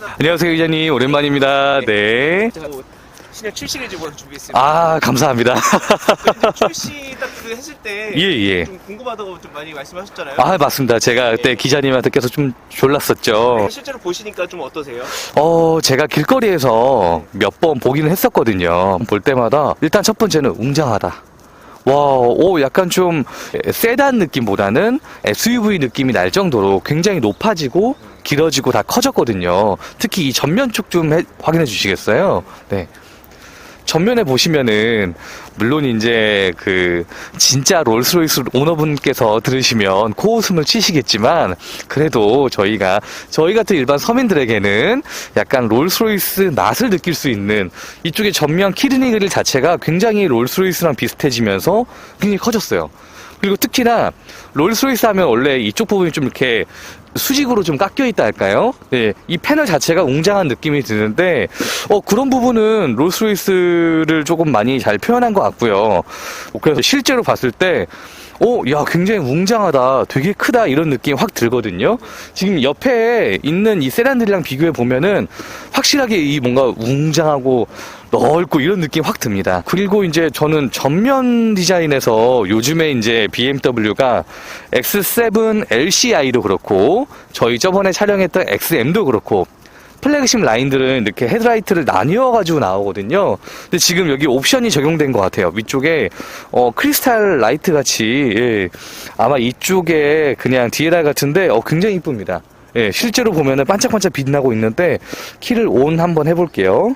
안녕하세요, 기자님. 오랜만입니다. 네. 제가 뭐 신형 7 시리즈로 준비했습니다. 아, 감사합니다. 근데 출시 딱 그 했을 때 예, 예. 좀 궁금하다고 좀 많이 말씀하셨잖아요. 아, 맞습니다. 제가 그때 기자님한테 계속 좀 졸랐었죠. 실제로 보시니까 좀 어떠세요? 어, 제가 길거리에서 몇 번 보기는 했었거든요. 볼 때마다 일단 첫 번째는 웅장하다. 와, 오, 약간 좀 세단 느낌보다는 SUV 느낌이 날 정도로 굉장히 높아지고 길어지고 다 커졌거든요. 특히 이 전면 쪽 좀 확인해 주시겠어요? 네. 전면에 보시면은 물론 이제 그 진짜 롤스로이스 오너분께서 들으시면 코웃음을 치시겠지만 그래도 저희가 저희 같은 일반 서민들에게는 약간 롤스로이스 맛을 느낄 수 있는 이쪽에 전면 키드니 그릴 자체가 굉장히 롤스로이스랑 비슷해지면서 굉장히 커졌어요. 그리고 특히나 롤스로이스 하면 원래 이쪽 부분이 좀 이렇게 수직으로 좀 깎여 있다 할까요? 네, 이 패널 자체가 웅장한 느낌이 드는데, 어, 그런 부분은 롤스로이스를 조금 많이 잘 표현한 것 같고요. 그래서 실제로 봤을 때, 오, 야, 굉장히 웅장하다. 되게 크다. 이런 느낌이 확 들거든요. 지금 옆에 있는 이 세단들이랑 비교해 보면은 확실하게 이 뭔가 웅장하고 넓고 이런 느낌 확 듭니다. 그리고 이제 저는 전면 디자인에서 요즘에 이제 BMW가 X7 LCI도 그렇고 저희 저번에 촬영했던 XM도 그렇고 플래그십 라인들은 이렇게 헤드라이트를 나뉘어 가지고 나오거든요. 근데 지금 여기 옵션이 적용된 것 같아요. 위쪽에 어 크리스탈 라이트 같이 예, 아마 이쪽에 그냥 DLR 같은데 어 굉장히 이쁩니다. 예, 실제로 보면은 반짝반짝 빛나고 있는데 키를 온 한번 해볼게요.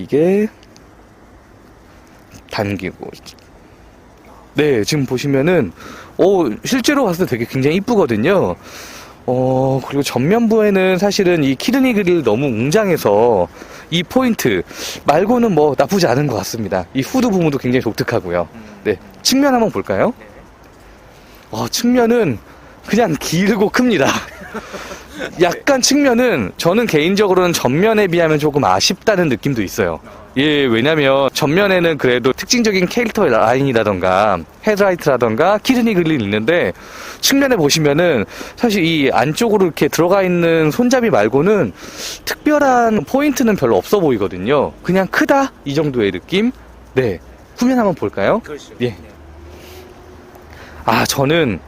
이게 당기고 네 지금 보시면은 오 실제로 봤을 때 되게 굉장히 이쁘거든요. 어, 그리고 전면부에는 사실은 이 키드니 그릴 너무 웅장해서 이 포인트 말고는 뭐 나쁘지 않은 것 같습니다. 이 후드 부분도 굉장히 독특하고요. 네. 측면 한번 볼까요? 어, 측면은 그냥 길고 큽니다. 약간 측면은 저는 개인적으로는 전면에 비하면 조금 아쉽다는 느낌도 있어요. 예, 왜냐면 전면에는 그래도 특징적인 캐릭터 라인이라던가 헤드라이트라던가 키드니 그릴이 있는데 측면에 보시면은 사실 이 안쪽으로 이렇게 들어가 있는 손잡이 말고는 특별한 포인트는 별로 없어 보이거든요. 그냥 크다 이 정도의 느낌. 네. 후면 한번 볼까요? 예. 아, 저는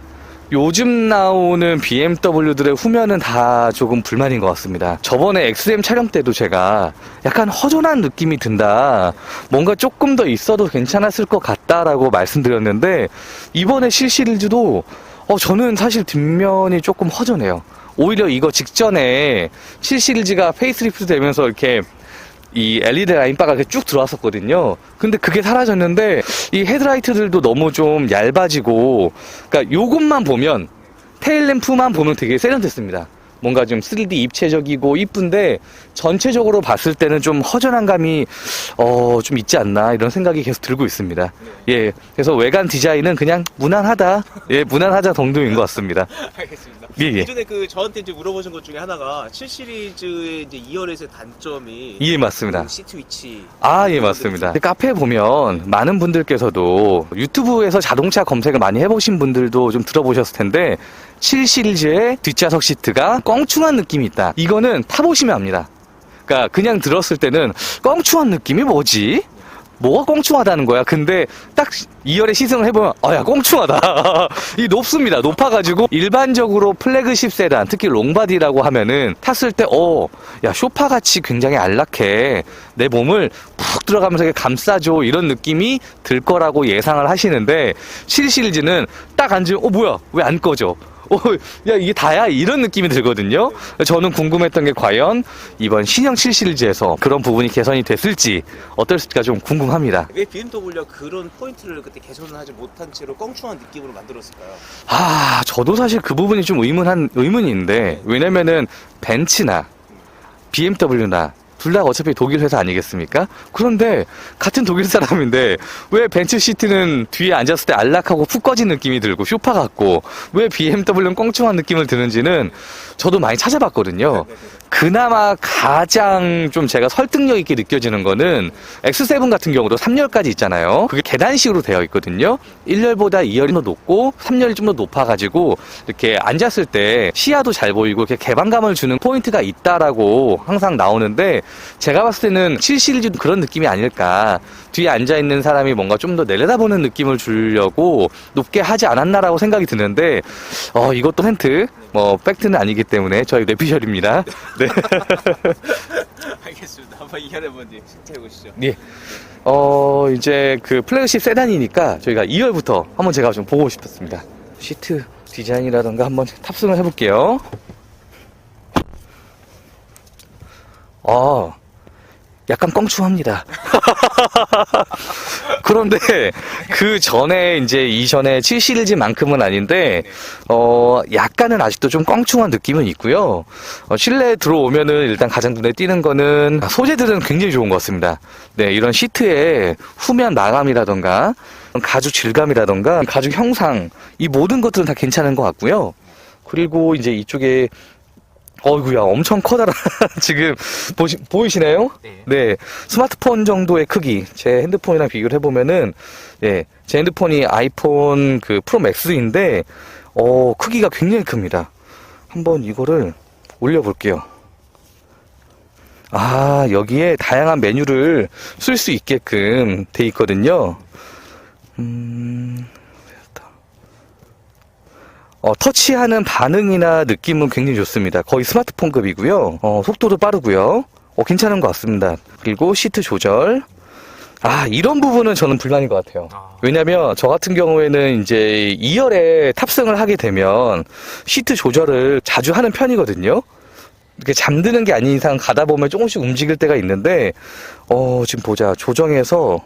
요즘 나오는 BMW들의 후면은 다 조금 불만인 것 같습니다. 저번에 XM 촬영 때도 제가 약간 허전한 느낌이 든다. 뭔가 조금 더 있어도 괜찮았을 것 같다라고 말씀드렸는데, 이번에 실시리즈도, 어, 저는 사실 뒷면이 조금 허전해요. 오히려 이거 직전에 7 시리즈가 페이스리프트 되면서 이렇게 이 LED 라인바가 쭉 들어왔었거든요. 근데 그게 사라졌는데 이 헤드라이트들도 너무 좀 얇아지고 그러니까 요것만 보면 테일램프만 보면 되게 세련됐습니다. 뭔가 좀 3D 입체적이고 이쁜데 전체적으로 봤을 때는 좀 허전한 감이 어 좀 있지 않나 이런 생각이 계속 들고 있습니다. 예. 그래서 외관 디자인은 그냥 무난하다. 예, 무난하자 정도인 것 같습니다. 알겠습니다. 예, 예. 예전에 그 저한테 이제 물어보신 것 중에 하나가 7 시리즈의 이제 2열에서의 단점이 예, 맞습니다. 그 시트 위치. 아, 예, 맞습니다. 카페에 보면 많은 분들께서도 유튜브에서 자동차 검색을 많이 해보신 분들도 좀 들어보셨을 텐데, 7 시리즈의 뒷좌석 시트가 껑충한 느낌이 있다. 이거는 타보시면 압니다. 그러니까 그냥 들었을 때는 껑충한 느낌이 뭐지? 뭐가 꽁충하다는 거야. 근데 딱 2열에 시승을 해보면, 아, 야, 꽁충하다. 이 높습니다. 높아가지고, 일반적으로 플래그십 세단, 특히 롱바디라고 하면은, 탔을 때, 어, 야, 쇼파같이 굉장히 안락해. 내 몸을 푹 들어가면서 감싸줘. 이런 느낌이 들 거라고 예상을 하시는데, 7 시리즈는 딱 앉으면, 어, 뭐야? 왜 안 꺼져? 어, 야, 이게 다야? 이런 느낌이 들거든요. 저는 궁금했던 게 과연 이번 신형 7 시리즈에서 그런 부분이 개선이 됐을지 어떨지가 좀 궁금합니다. 왜 BMW가 그런 포인트를 그때 개선을 하지 못한 채로 껑충한 느낌으로 만들었을까요? 아, 저도 사실 그 부분이 좀 의문한, 의문이 있는데, 왜냐면은 벤츠나 BMW나 둘 다 어차피 독일 회사 아니겠습니까? 그런데 같은 독일 사람인데 왜 벤츠 시트는 뒤에 앉았을 때 안락하고 푹 꺼진 느낌이 들고 쇼파 같고 왜 BMW는 껑충한 느낌을 드는지는 저도 많이 찾아봤거든요. 그나마 가장 좀 제가 설득력 있게 느껴지는 거는 X7 같은 경우도 3열까지 있잖아요. 그게 계단식으로 되어 있거든요. 1열보다 2열이 더 높고 3열이 좀 더 높아가지고 이렇게 앉았을 때 시야도 잘 보이고 이렇게 개방감을 주는 포인트가 있다라고 항상 나오는데 제가 봤을 때는 7 시리즈도 그런 느낌이 아닐까. 뒤에 앉아 있는 사람이 뭔가 좀 더 내려다보는 느낌을 주려고 높게 하지 않았나라고 생각이 드는데 어, 이것도 힌트, 뭐, 팩트는 아니기 때문에 저희 뇌피셜입니다. 네. 알겠습니다. 한번 2열 한번 실제 해보시죠. 예. 어, 이제 그 플래그십 세단이니까 저희가 2열부터 한번 제가 좀 보고 싶었습니다. 시트 디자인이라던가 한번 탑승을 해볼게요. 아, 약간 껑충합니다. 그런데 그 전에 이제 이전에 7 시리즈만큼은 아닌데 어 약간은 아직도 좀 껑충한 느낌은 있고요. 어, 실내에 들어오면은 일단 가장 눈에 띄는 거는 소재들은 굉장히 좋은 것 같습니다. 네, 이런 시트의 후면 마감이라던가 가죽 질감이라던가 가죽 형상 이 모든 것들은 다 괜찮은 것 같고요. 그리고 이제 이쪽에 어이구야 엄청 커다란 지금 보시, 보이시나요? 네. 네. 스마트폰 정도의 크기. 제 핸드폰이랑 비교를 해보면은 네, 제 핸드폰이 아이폰 그 프로 맥스인데 어 크기가 굉장히 큽니다. 한번 이거를 올려볼게요. 아 여기에 다양한 메뉴를 쓸 수 있게끔 돼 있거든요. 음 어, 터치하는 반응이나 느낌은 굉장히 좋습니다. 거의 스마트폰급이고요. 어, 속도도 빠르고요. 어, 괜찮은 것 같습니다. 그리고 시트 조절. 아, 이런 부분은 저는 불만인 것 같아요. 아. 왜냐면 저 같은 경우에는 이제 2열에 탑승을 하게 되면 시트 조절을 자주 하는 편이거든요. 이렇게 잠드는 게 아닌 이상 가다 보면 조금씩 움직일 때가 있는데, 어, 지금 보자. 조정해서,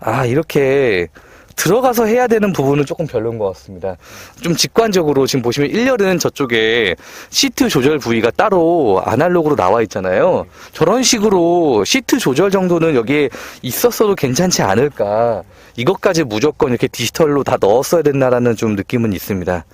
아, 이렇게 들어가서 해야 되는 부분은 조금 별로인 것 같습니다. 좀 직관적으로 지금 보시면 1열은 저쪽에 시트 조절 부위가 따로 아날로그로 나와 있잖아요. 저런 식으로 시트 조절 정도는 여기에 있었어도 괜찮지 않을까. 이것까지 무조건 이렇게 디지털로 다 넣었어야 됐나라는 좀 느낌은 있습니다.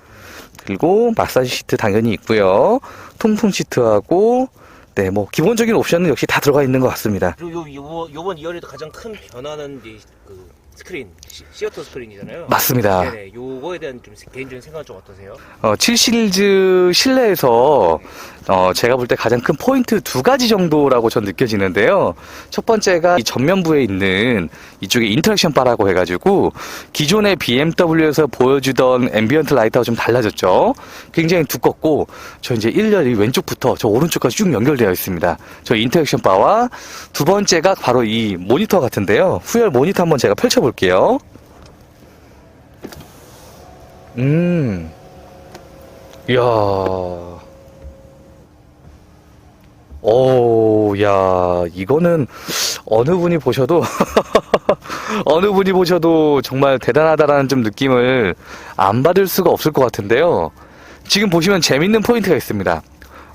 그리고 마사지 시트 당연히 있고요. 통풍 시트하고 네, 뭐 기본적인 옵션은 역시 다 들어가 있는 것 같습니다. 그리고 요, 요, 요번 2열에도 가장 큰 변화는 이제 그 스크린, 시, 시어터 스크린이잖아요. 맞습니다. 네네. 요거에 대한 좀 개인적인 생각은 좀 어떠세요? 어, 7 시리즈 실내에서 어, 제가 볼 때 가장 큰 포인트 두 가지 정도라고 전 느껴지는데요. 첫 번째가 이 전면부에 있는 이쪽에 인터랙션 바라고 해가지고 기존의 BMW에서 보여주던 앰비언트 라이트하고 좀 달라졌죠. 굉장히 두껍고 저 이제 1열이 왼쪽부터 저 오른쪽까지 쭉 연결되어 있습니다. 저 인터랙션 바와 두 번째가 바로 이 모니터 같은데요. 후열 모니터 한번 제가 펼쳐볼게요. 음. 이야. 오, 야, 이거는 어느 분이 보셔도, 어느 분이 보셔도 정말 대단하다라는 좀 느낌을 안 받을 수가 없을 것 같은데요. 지금 보시면 재밌는 포인트가 있습니다.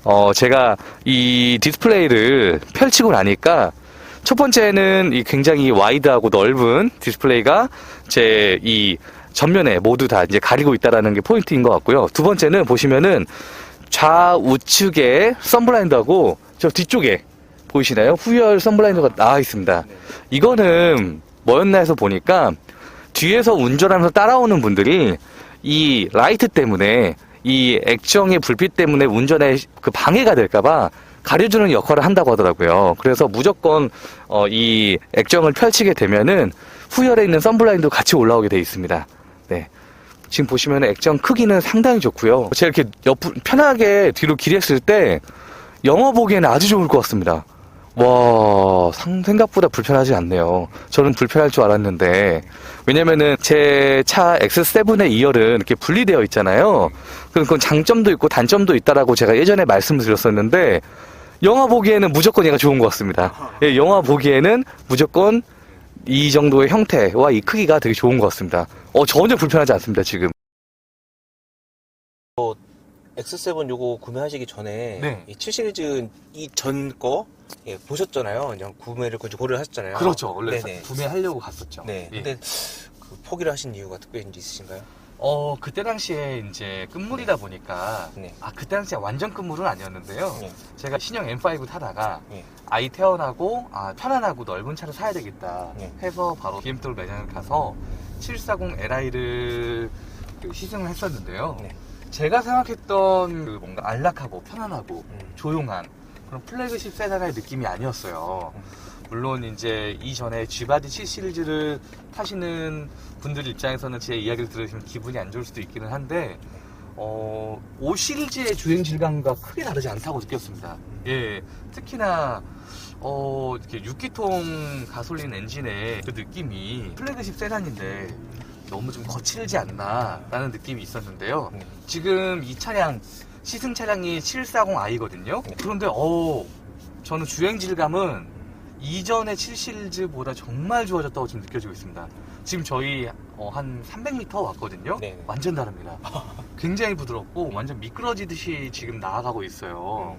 어, 제가 이 디스플레이를 펼치고 나니까 첫 번째는 이 굉장히 와이드하고 넓은 디스플레이가 제 이 전면에 모두 다 이제 가리고 있다라는 게 포인트인 것 같고요. 두 번째는 보시면은 좌우측에 썬블라인드하고 저 뒤쪽에 보이시나요? 후열 썬블라인드가 나와 있습니다. 이거는 뭐였나 해서 보니까 뒤에서 운전하면서 따라오는 분들이 이 라이트 때문에 이 액정의 불빛 때문에 운전에 그 방해가 될까봐 가려주는 역할을 한다고 하더라고요. 그래서 무조건 어, 이 액정을 펼치게 되면은 후열에 있는 썬블라인도 같이 올라오게 돼 있습니다. 네. 지금 보시면 액정 크기는 상당히 좋고요. 제가 이렇게 옆 편하게 뒤로 길했을 때 영어 보기에는 아주 좋을 것 같습니다. 와, 상- 생각보다 불편하지 않네요. 저는 불편할 줄 알았는데, 왜냐면은 제 차 X7의 2열은 이렇게 분리되어 있잖아요. 그럼 그건 장점도 있고 단점도 있다라고 제가 예전에 말씀을 드렸었는데, 영화 보기에는 무조건 얘가 좋은 것 같습니다. 예, 영화 보기에는 무조건 이 정도의 형태와 이 크기가 되게 좋은 것 같습니다. 어, 전혀 불편하지 않습니다, 지금. X7 요거 구매하시기 전에 네. 이 7 시리즈 이 전 거 예, 보셨잖아요. 그냥 구매를 고려를 하셨잖아요. 그렇죠. 원래 네네. 구매하려고 갔었죠. 네. 예. 근데 그 포기를 하신 이유가 특별히 있으신가요? 어, 그때 당시에 이제 끝물이다 보니까, 네. 아, 그때 당시에 완전 끝물은 아니었는데요. 네. 제가 신형 M5 타다가 네. 아이 태어나고, 아, 편안하고 넓은 차를 사야 되겠다 네. 해서 바로 BMW 매장을 가서 740 Li를 그 시승을 했었는데요. 네. 제가 생각했던 그 뭔가 안락하고 편안하고 음. 조용한 그런 플래그십 세단의 느낌이 아니었어요. 음. 물론 이제 이전에 G바디 7 시리즈를 타시는 분들 입장에서는 제 이야기를 들으시면 기분이 안 좋을 수도 있기는 한데 어, 5 시리즈의 주행 질감과 크게 다르지 않다고 느꼈습니다. 예, 특히나 어, 이렇게 6기통 가솔린 엔진의 그 느낌이 플래그십 세단인데 너무 좀 거칠지 않나라는 느낌이 있었는데요. 네. 지금 이 차량 시승 차량이 740i거든요. 네. 그런데 어 저는 주행 질감은 이전의 7 시리즈보다 정말 좋아졌다고 지금 느껴지고 있습니다. 지금 저희 어, 한 300m 왔거든요. 네. 완전 다릅니다. 굉장히 부드럽고 완전 미끄러지듯이 지금 나아가고 있어요.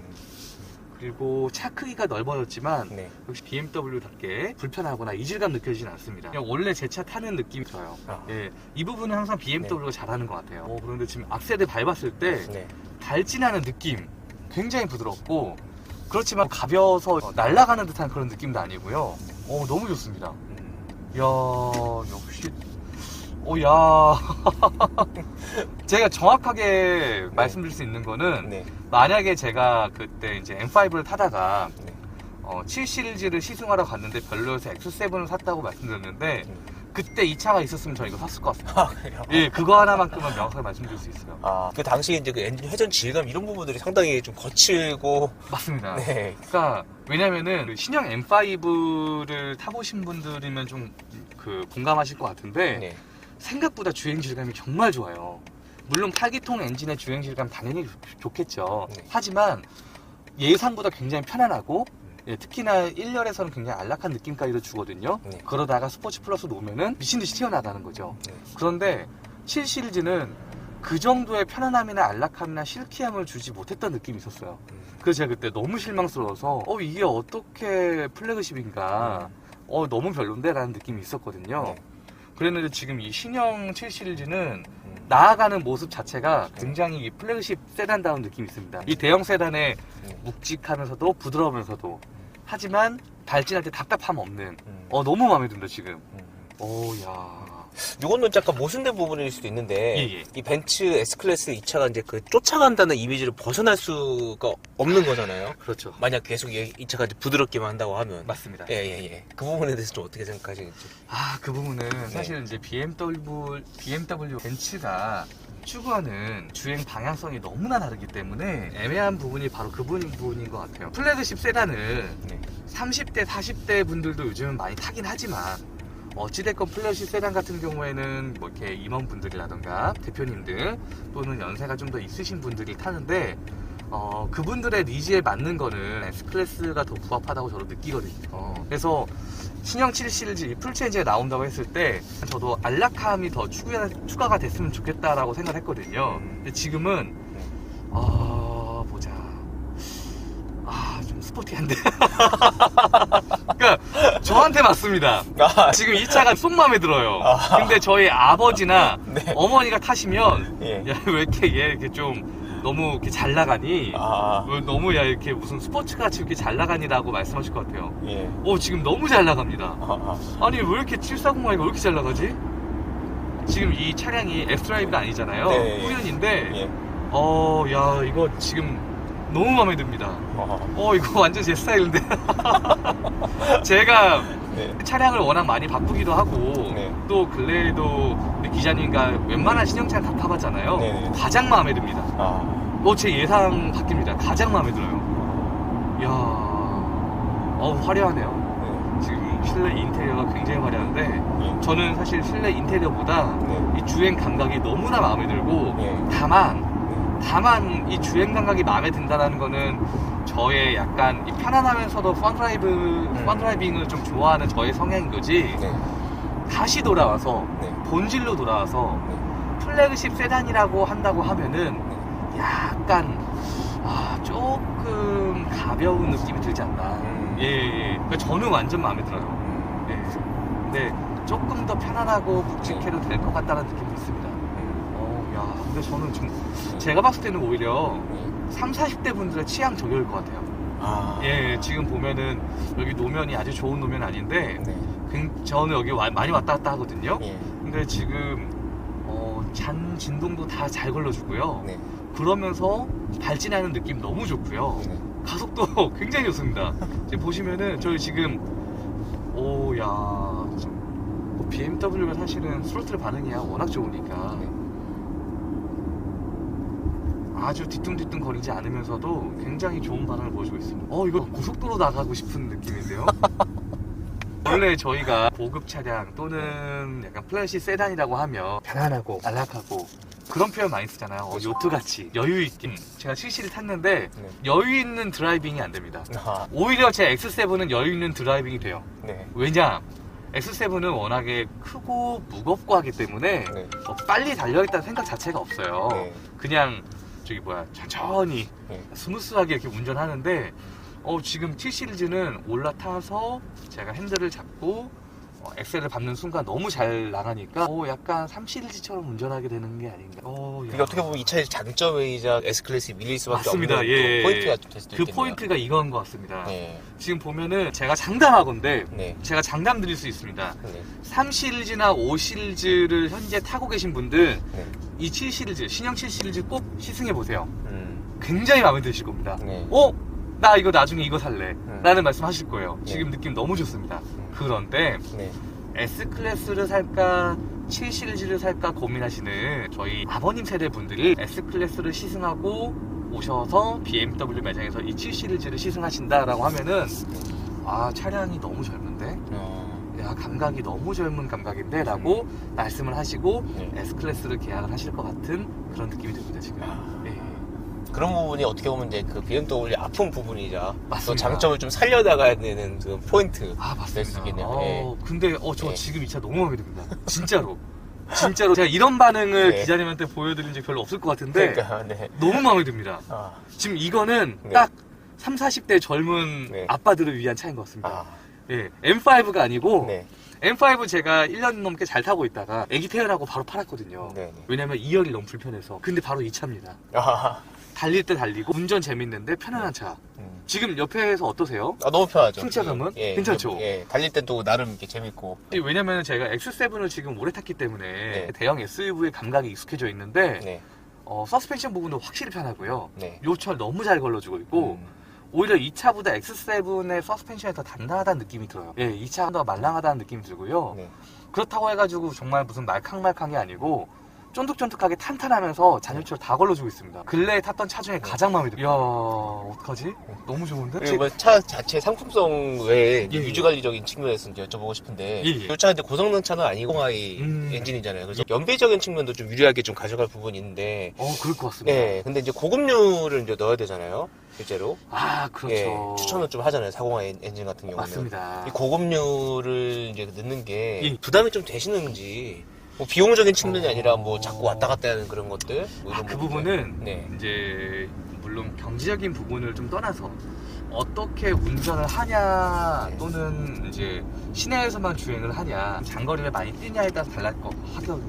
그리고 차 크기가 넓어졌지만 네. 역시 BMW답게 불편하거나 이질감 느껴지진 않습니다. 그냥 원래 제 차 타는 느낌이 들어요. 아. 예, 이 부분은 항상 BMW가 잘하는 것 같아요. 어, 그런데 지금 앞세대 밟았을 때 네. 달진하는 느낌 굉장히 부드럽고 그렇지만 가벼워서 날아가는 듯한 그런 느낌도 아니고요. 어, 너무 좋습니다. 음. 이야, 역시, 오, 야. 제가 정확하게 말씀드릴 수 있는 거는 네. 만약에 제가 그때 이제 M5를 타다가 네. 어, 7 시리즈를 시승하러 갔는데 별로여서 X7을 샀다고 말씀드렸는데 음. 그때 이 차가 있었으면 저 이거 샀을 것 같습니다. 아, 그래요? 예, 그거 하나만큼은 명확하게 말씀드릴 수 있어요. 아, 그 당시에 이제 그 엔진 회전 질감 이런 부분들이 상당히 좀 거칠고, 맞습니다. 네. 그러니까 왜냐면은 그 신형 M5를 타보신 분들이면 좀 그 공감하실 것 같은데 네. 생각보다 주행 질감이 정말 좋아요. 물론 8기통 엔진의 주행 질감 당연히 좋- 좋겠죠. 네. 하지만 예상보다 굉장히 편안하고 예, 특히나 1열에서는 굉장히 안락한 느낌까지도 주거든요. 네. 그러다가 스포츠 플러스 놓으면은 미친 듯이 튀어나가는 거죠. 네. 그런데 7 시리즈는 그 정도의 편안함이나 안락함이나 실키함을 주지 못했던 느낌이 있었어요. 음. 그래서 제가 그때 너무 실망스러워서 어 이게 어떻게 플래그십인가 어 너무 별론데 라는 느낌이 있었거든요 네. 그랬는데 지금 이 신형 7 시리즈는 음. 나아가는 모습 자체가 굉장히 이 플래그십 세단다운 느낌이 있습니다 이 대형 세단의 네. 묵직하면서도 부드러우면서도 하지만 발진할 때 답답함 없는 음. 어 너무 마음에 든다 지금 음. 오야 요거는 약간 모순된 부분일 수도 있는데 예, 예. 이 벤츠 S클래스 이 차가 이제 그 쫓아간다는 이미지를 벗어날 수가 없는 거잖아요. 그렇죠 만약 계속 이, 이 차가 이제 부드럽게만 한다고 하면 맞습니다 예예예 그 부분에 대해서 좀 어떻게 생각하시는지 아, 그 부분은 네. 사실 이제 BMW, BMW 벤츠가 추구하는 주행 방향성이 너무나 다르기 때문에 애매한 부분이 바로 그 부분- 부분인 것 같아요. 플래그십 세단을 네. 30대, 40대 분들도 요즘은 많이 타긴 하지만 어찌됐건 플래그십 세단 같은 경우에는 뭐 이렇게 임원분들이라던가 대표님들 또는 연세가 좀 더 있으신 분들이 타는데 어, 그분들의 니즈에 맞는 거는 S클래스가 더 부합하다고 저도 느끼거든요. 그래서 신형 7 시리즈 이 풀체인지가 나온다고 했을 때 저도 안락함이 더 추가, 추가가 됐으면 좋겠다라고 생각을 했거든요. 근데 지금은 아 보자. 아 좀 스포티한데 저한테 맞습니다. 아, 지금 이 차가 속 마음에 들어요. 근데 저희 아버지나 네. 어머니가 타시면 예. 야 왜 이렇게 얘 이렇게 좀 너무 이렇게 잘 나가니? 아, 왜 너무 야 이렇게 무슨 스포츠 같이 이렇게 잘 나가니라고 말씀하실 것 같아요. 예. 오 지금 너무 잘 나갑니다. 아, 아 니 왜 이렇게 740i가 왜 이렇게 잘 나가지? 지금 이 차량이 X드라이브가 아니잖아요. 네. 후륜인데 예. 어야 이거 지금 너무 마음에 듭니다. 어, 어 이거 완전 제 스타일인데 제가 네. 차량을 워낙 많이 바꾸기도 하고 네. 또 근래에도 우리 기자님과 웬만한 신형차를 다 타봤잖아요. 네. 가장 마음에 듭니다. 아, 어, 제 예상 바뀝니다. 가장 마음에 들어요. 이야, 어 화려하네요. 네. 지금 실내 인테리어가 굉장히 화려한데 예. 저는 사실 실내 인테리어보다 네. 이 주행 감각이 너무나 마음에 들고 예. 다만 다만 이 주행 감각이 마음에 든다는 거는 저의 약간 이 편안하면서도 펀드라이브 펀드라이빙을 좀 좋아하는 저의 성향인 거지 네. 다시 돌아와서 네. 본질로 돌아와서 네. 플래그십 세단이라고 한다고 하면은 약간 아, 조금 가벼운 느낌이 들지 않나. 음. 예, 예. 그러니까 저는 완전 마음에 들어요. 예. 근데 조금 더 편안하고 묵직해도 될 것 같다는 느낌도 있습니다. 근데 저는 좀 제가 봤을 때는 오히려 3, 40대 분들의 취향 저격일 것 같아요. 아. 예, 지금 보면은 여기 노면이 아주 좋은 노면 아닌데 네. 굉- 저는 여기 와- 많이 왔다 갔다 하거든요. 예. 근데 지금 어, 잔 진동도 다 잘 걸러주고요. 네. 그러면서 발진하는 느낌 너무 좋고요. 네. 가속도 굉장히 좋습니다. 지금 보시면은 저희 지금 오야 뭐 BMW가 사실은 스로틀 반응이야 워낙 좋으니까 네. 아주 뒤뚱뒤뚱 거리지 않으면서도 굉장히 좋은 반응을 보여주고 있습니다. 어 이거 고속도로 나가고 싶은 느낌인데요. 원래 저희가 보급 차량 또는 약간 플래시 세단이라고 하면 편안하고 안락하고 그런 표현 많이 쓰잖아요. 어, 요트 같이 여유 있게. 제가 7시를 탔는데 네. 여유 있는 드라이빙이 안 됩니다. 아. 오히려 제 X7은 여유 있는 드라이빙이 돼요. 네. 왜냐? X7은 워낙에 크고 무겁고 하기 때문에 네. 어, 빨리 달려있다는 생각 자체가 없어요. 네. 그냥 저기 뭐야 천천히 네. 스무스하게 이렇게 운전하는데 어, 지금 T 시리즈는 올라타서 제가 핸들을 잡고 어, 엑셀을 밟는 순간 너무 잘 나가니까 어, 약간 3 시리즈처럼 운전하게 되는 게 아닌가. 어, 야. 이게 어떻게 보면 이 차의 장점이자 S 클래스에 밀릴 수밖에 맞습니다. 없는 예. 그 포인트가 될 수도 그 있겠네요. 포인트가 이건 것 같습니다. 네. 지금 보면은 제가 장담하건데 네. 제가 장담 드릴 수 있습니다. 네. 3 시리즈나 5 시리즈를 현재 타고 계신 분들 네. 이 7 시리즈, 신형 7 시리즈 꼭 시승해 보세요. 음. 굉장히 마음에 드실 겁니다. 네. 어? 나 이거 나중에 이거 살래. 음. 라는 말씀 하실 거예요. 네. 지금 느낌 너무 좋습니다. 그런데 네. S클래스를 살까 7 시리즈를 살까 고민하시는 저희 아버님 세대 분들이 S클래스를 시승하고 오셔서 BMW 매장에서 이 7 시리즈를 시승하신다라고 하면은 아 차량이 너무 젊은데 어. 야 감각이 너무 젊은 감각인데 라고 말씀을 하시고 네. S클래스를 계약을 하실 것 같은 그런 느낌이 듭니다 지금 아. 예. 그런 부분이 어떻게 보면 이제 그 BMW 아픈 부분이자 또 맞습니다. 장점을 좀 살려나가야 되는 그 포인트. 아 될수 맞습니다. 있겠네요. 어, 근데 어저 네. 지금 이 차 너무 마음에 듭니다. 진짜로. 진짜로 제가 이런 반응을 네. 기자님한테 보여드린 적이 별로 없을 것 같은데 그러니까 네. 너무 마음에 듭니다. 아. 지금 이거는 네. 딱 3, 40대 젊은 네. 아빠들을 위한 차인 것 같습니다. 아. 예, M5가 아니고 네. M5 제가 1년 넘게 잘 타고 있다가 애기 태어나고 바로 팔았거든요. 네. 네. 왜냐면 2열이 너무 불편해서. 근데 바로 이 차입니다. 아. 달릴 때 달리고 운전 재밌는데 편안한 차. 음. 지금 옆에서 어떠세요? 아, 너무 편하죠. 승차감은? 예, 괜찮죠? 예, 달릴 땐또 나름 이렇게 재밌고. 왜냐면 제가 X7을 지금 오래 탔기 때문에 네. 대형 SUV의 감각이 익숙해져 있는데 네. 어, 서스펜션 부분도 확실히 편하고요. 네. 요철 너무 잘 걸러주고 있고 음. 오히려 이 차보다 X7의 서스펜션이 더 단단하다는 느낌이 들어요. 예, 이 차가 더 말랑하다는 느낌이 들고요. 네. 그렇다고 해가지고 정말 무슨 말캉말캉이 아니고 쫀득쫀득하게 탄탄하면서 잔유철 다 걸러주고 있습니다. 근래에 탔던 차 중에 가장 마음에 들어요. 이야, 어떡하지? 너무 좋은데? 그리고 뭐차 자체 상품성 외에 예, 예. 유지관리적인 측면에서 이제 여쭤보고 싶은데 예, 예. 이 차가 근데 고성능 차는 아니고 공하이 음. 엔진이잖아요. 그래서 연비적인 측면도 좀 유리하게 좀 가져갈 부분이 있는데 어, 그럴 것 같습니다. 네, 근데 이제 고급류를 이제 넣어야 되잖아요. 실제로. 아, 그렇죠. 예, 추천을 좀 하잖아요. 405 엔진 같은 경우는. 맞습니다. 이 고급류를 이제 넣는 게 예. 부담이 좀 되시는지 뭐 비용적인 측면이 아니라 뭐 자꾸 왔다 갔다 하는 그런 것들 뭐 아, 이런 그 부분들. 부분은 네. 이제 물론 경제적인 부분을 좀 떠나서 어떻게 운전을 하냐 네. 또는 이제 시내에서만 주행을 하냐 장거리를 많이 뛰냐에 따라서 달라것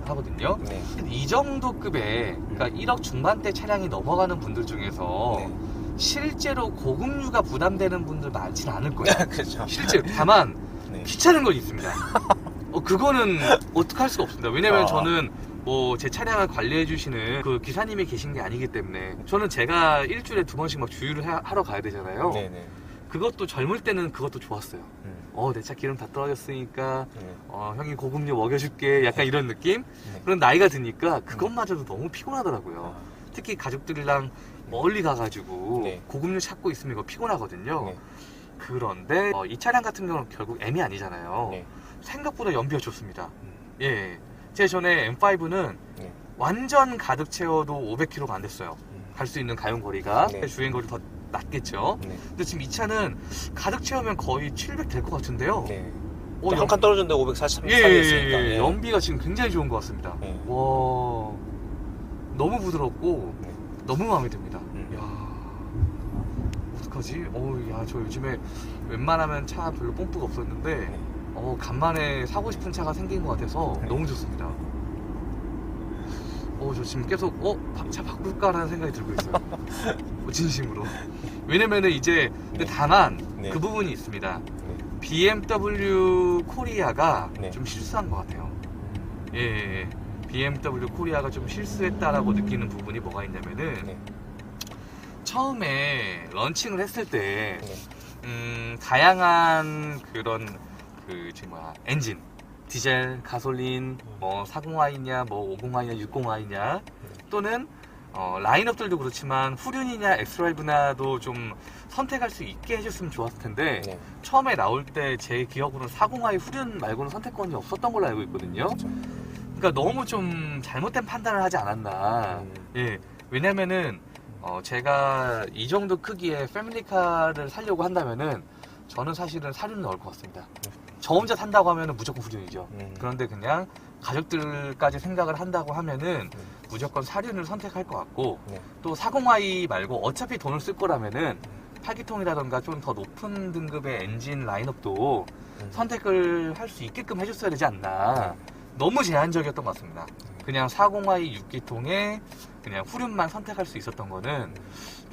하거든요. 네. 이 정도 급의 그러니까 1억 중반대 차량이 넘어가는 분들 중에서 네. 실제로 고급류가 부담되는 분들 많지는 않을 거예요. 그렇죠. 실제로 다만 네. 귀찮은 건 있습니다. 어, 그거는 어떡할 수가 없습니다. 왜냐면 아. 저는 뭐 제 차량을 관리해 주시는 그 기사님이 계신 게 아니기 때문에 저는 제가 일주일에 두 번씩 막 주유를 해- 하러 가야 되잖아요. 네네. 그것도 젊을 때는 그것도 좋았어요. 음. 어, 내 차 기름 다 떨어졌으니까 네. 어, 형이 고급류 먹여줄게. 약간 이런 느낌? 네. 그런 나이가 드니까 그것마저도 너무 피곤하더라고요. 특히 가족들이랑 멀리 가가지고 네. 고급류 찾고 있으면 이거 피곤하거든요. 네. 그런데 어, 이 차량 같은 경우는 결국 M이 아니잖아요. 네. 생각보다 연비가 좋습니다. 음. 예. 제 전에 M5는 네. 완전 가득 채워도 500km가 안 됐어요. 음. 갈 수 있는 가용 거리가 네. 주행 거리 더 낮겠죠. 네. 근데 지금 이 차는 가득 채우면 거의 700 될 것 같은데요. 네. 어, 한 연- 칸 떨어졌는데 543 예, 예, 예. 예. 연비가 지금 굉장히 좋은 것 같습니다. 네. 와, 너무 부드럽고 네. 너무 마음에 듭니다. 음. 야 어떡하지? 어우 야저 요즘에 웬만하면 차 별로 뽐뿌가 없었는데 네. 어 간만에 사고 싶은 차가 생긴 것 같아서 네. 너무 좋습니다. 어 저 지금 계속 어 차 바꿀까라는 생각이 들고 있어요. 어, 진심으로. 왜냐면은 이제 근데 네. 다만 네. 그 부분이 있습니다. 네. BMW 코리아가 네. 좀 실수한 것 같아요. 예, 예, 예. BMW 코리아가 좀 실수했다라고 느끼는 부분이 뭐가 있냐면은 네. 처음에 런칭을 했을 때 네. 음, 다양한 그런 그 지금 뭐야 엔진 디젤, 가솔린, 뭐 40i냐, 뭐 50i냐, 60i냐 또는 어, 라인업들도 그렇지만 후륜이냐 엑스드라이브나도 좀 선택할 수 있게 해줬으면 좋았을 텐데 네. 처음에 나올 때 제 기억으로는 40i 후륜 말고는 선택권이 없었던 걸로 알고 있거든요. 그렇죠. 그러니까 너무 좀 잘못된 판단을 하지 않았나. 음. 예. 왜냐면은 어, 제가 이 정도 크기의 패밀리카를 살려고 한다면은 저는 사실은 사륜을 넣을 것 같습니다. 저 혼자 산다고 하면은 무조건 후륜이죠. 음. 그런데 그냥 가족들까지 생각을 한다고 하면은 음. 무조건 사륜을 선택할 것 같고 네. 또 40i 말고 어차피 돈을 쓸 거라면은 8기통이라던가 좀 더 높은 등급의 엔진 라인업도 음. 선택을 할 수 있게끔 해줬어야 되지 않나. 너무 제한적이었던 것 같습니다. 그냥 40i 6기통에 그냥 후륜만 선택할 수 있었던 거는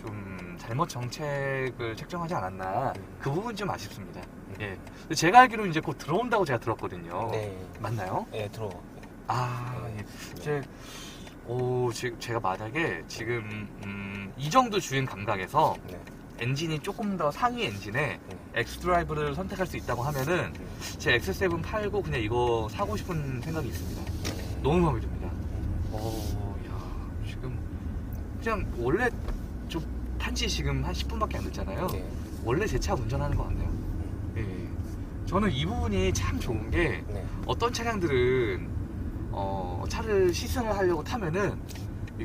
좀 잘못 정책을 책정하지 않았나. 그 부분 좀 아쉽습니다. 예. 근데 제가 알기로 이제 곧 들어온다고 제가 들었거든요. 네. 맞나요? 네, 들어. 아, 예. 제, 오, 지금 제가 만약에 지금, 음, 이 정도 주행 감각에서 네. 엔진이 조금 더 상위 엔진에 네. 엑스드라이브를 선택할 수 있다고 하면은 제 X7 팔고 그냥 이거 사고 싶은 생각이 있습니다. 네. 너무 마음에 듭니다. 오, 야, 지금 그냥 원래 좀 탄지 지금 한 10분밖에 안 됐잖아요. 네. 원래 제 차 운전하는 것 같네요. 예. 저는 이 부분이 참 좋은 게 네. 어떤 차량들은 어, 차를 시승을 하려고 타면은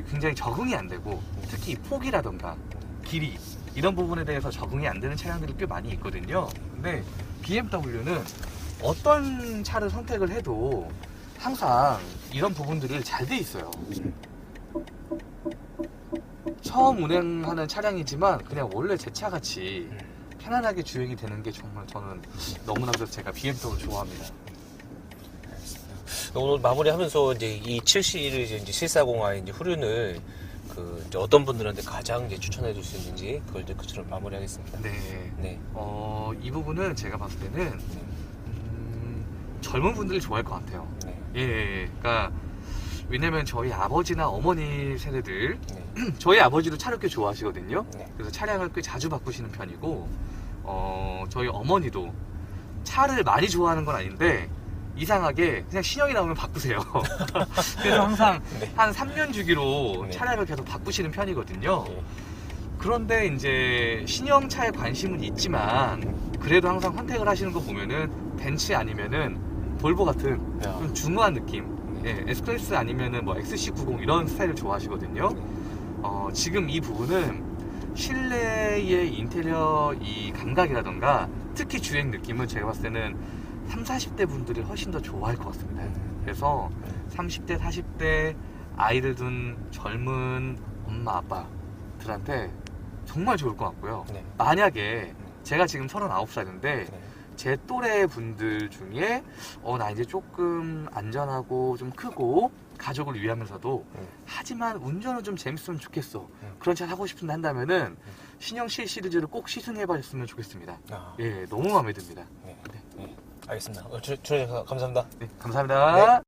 굉장히 적응이 안 되고 특히 폭이라던가 길이 이런 부분에 대해서 적응이 안 되는 차량들이 꽤 많이 있거든요. 근데 BMW는 어떤 차를 선택을 해도 항상 이런 부분들이 잘 돼 있어요. 처음 운행하는 차량이지만 그냥 원래 제 차 같이 편안하게 주행이 되는 게 정말 저는 너무나도 제가 BMW 좋아합니다. 오늘 마무리하면서 이제 이 7 시리즈 이제 740i 이제 후륜을 그 이제 어떤 분들한테 가장 이제 추천해 줄 수 있는지 그걸 이제 그처럼 마무리하겠습니다. 네. 네. 어, 이 부분은 제가 봤을 때는 음, 젊은 분들이 좋아할 것 같아요. 네. 예, 예, 예. 그러니까 왜냐면 저희 아버지나 어머니 세대들 네. 저희 아버지도 차를 꽤 좋아하시거든요. 네. 그래서 차량을 꽤 자주 바꾸시는 편이고 어, 저희 어머니도 차를 많이 좋아하는 건 아닌데 이상하게 그냥 신형이 나오면 바꾸세요. 그래서 항상 네. 한 3년 주기로 네. 차량을 계속 바꾸시는 편이거든요. 네. 그런데 이제 신형 차에 관심은 있지만 그래도 항상 선택을 하시는 거 보면은 벤츠 아니면은 볼보 같은 야. 좀 중후한 느낌 네. 예, S클래스 아니면은 뭐 XC90 이런 스타일을 좋아하시거든요 어, 지금 이 부분은 실내의 인테리어 이 감각이라던가 특히 주행 느낌은 제가 봤을 때는 3, 40대 분들이 훨씬 더 좋아할 것 같습니다 그래서 30대, 40대 아이를 둔 젊은 엄마 아빠들한테 정말 좋을 것 같고요. 네. 만약에 제가 지금 39살인데 네. 제 또래 분들 중에 어 나 이제 조금 안전하고 좀 크고 가족을 위하면서도 네. 하지만 운전은 좀 재밌으면 좋겠어. 네. 그런 차 사고 싶은데 한다면은 신형 7 시리즈를 꼭 시승해 봤으면 좋겠습니다. 아, 예, 너무 마음에 듭니다. 네. 네. 알겠습니다. 어, 주, 주님 감사합니다. 네, 감사합니다.